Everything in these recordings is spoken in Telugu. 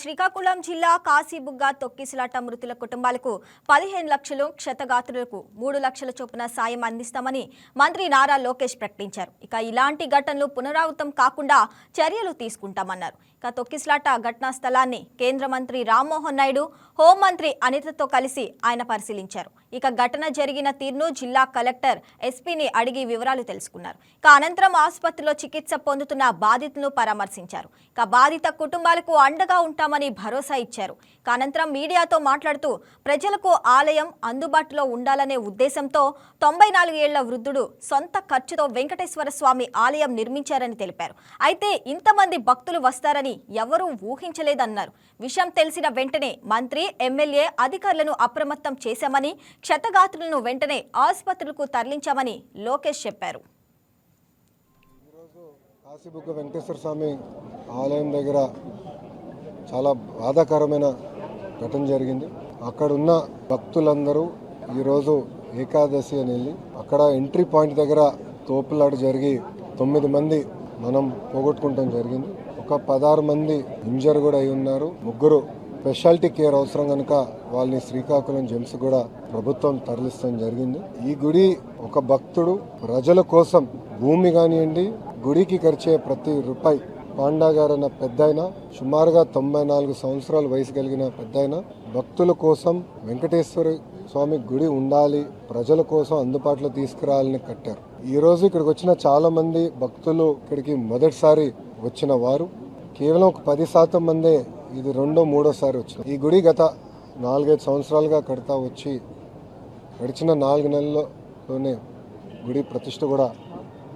శ్రీకాకుళం జిల్లా కాశీబుగ్గ తొక్కిసలాట మృతుల కుటుంబాలకు పదిహేను లక్షలు క్షతగాత్రులకు మూడు లక్షల చొప్పున సాయం అందిస్తామని మంత్రి నారా లోకేష్ ప్రకటించారు. ఇక ఇలాంటి ఘటనలు పునరావృతం కాకుండా చర్యలు తీసుకుంటామన్నారు. ఇక తొక్కిసలాట ఘటనా స్థలాన్ని కేంద్ర మంత్రి రామ్మోహన్ నాయుడు హోంమంత్రి అనితతో కలిసి ఆయన పరిశీలించారు. ఇక ఘటన జరిగిన తీరును జిల్లా కలెక్టర్ ఎస్పీని అడిగి వివరాలు తెలుసుకున్నారు. ఇక అనంతరం ఆసుపత్రిలో చికిత్స పొందుతున్న బాధితులను పరామర్శించారు. ఇక బాధిత కుటుంబాలకు అండగా ఉంటామని భరోసా ఇచ్చారు. ఇక అనంతరం మీడియాతో మాట్లాడుతూ ప్రజలకు ఆలయం అందుబాటులో ఉండాలనే ఉద్దేశంతో తొంభై నాలుగు ఏళ్ళ వృద్ధుడు సొంత ఖర్చుతో వెంకటేశ్వర స్వామి ఆలయం నిర్మించారని తెలిపారు. అయితే ఇంతమంది భక్తులు వస్తారని ఎవరూ ఊహించలేదన్నారు. విషయం తెలిసిన వెంటనే మంత్రి ఎమ్మెల్యే అధికారులను అప్రమత్తం చేశామని క్షతగాత్రులను వెంటనే ఆసుపత్రులకు తరలించామని లోకేష్ చెప్పారు. కాశీబుగ్గ వెంకటేశ్వర స్వామి ఆలయం దగ్గర చాలా బాధాకరమైన ఘటన జరిగింది. అక్కడ ఉన్న భక్తులందరూ ఈరోజు ఏకాదశి అని వెళ్ళి అక్కడ ఎంట్రీ పాయింట్ దగ్గర తోపులాట జరిగి తొమ్మిది మంది మనం పోగొట్టుకుంటాం జరిగింది. ఒక పదహారు మంది ఇంజర్ కూడా అయి ఉన్నారు. ముగ్గురు స్పెషాలిటీ కేర్ అవసరం కనుక వాళ్ళని శ్రీకాకుళం జెమ్స్ కూడా ప్రభుత్వం తరలిస్తాం జరిగింది. ఈ గుడి ఒక భక్తుడు ప్రజల కోసం భూమి కానివ్వండి గుడికి ఖర్చే ప్రతి రూపాయి పాండా గారు అన్న పెద్ద సుమారుగా తొంభై నాలుగు సంవత్సరాల వయసు కలిగిన పెద్ద భక్తుల కోసం వెంకటేశ్వర స్వామి గుడి ఉండాలి ప్రజల కోసం అందుబాటులో తీసుకురావాలని కట్టారు. ఈ రోజు ఇక్కడికి వచ్చిన చాలా మంది భక్తులు ఇక్కడికి మొదటిసారి వచ్చిన వారు కేవలం ఒక పది శాతం మందే ఇది రెండో మూడోసారి వచ్చిన ఈ గుడి గత నాలుగైదు సంవత్సరాలుగా కడతా వచ్చి గడిచిన నాలుగు నెలల్లోనే గుడి ప్రతిష్ట కూడా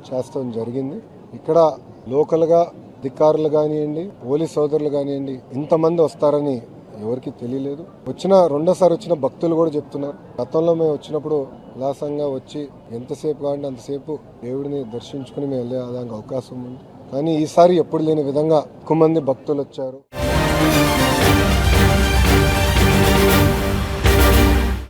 చేస్తాం జరిగింది. ఇక్కడ లోకల్గా అధికారులు కానివ్వండి పోలీస్ సోదరులు కానివ్వండి ఇంతమంది వస్తారని ఎవరికి తెలియలేదు. వచ్చిన రెండోసారి వచ్చిన భక్తులు కూడా చెప్తున్నారు. గతంలో మేము వచ్చినప్పుడు ఉల్లాసంగా వచ్చి ఎంతసేపు కావాలంటే అంతసేపు దేవుడిని దర్శించుకుని మేము వెళ్ళే అవకాశం ఉంది. కానీ ఈసారి ఎప్పుడు లేని విధంగా ఎక్కువ మంది భక్తులు వచ్చారు.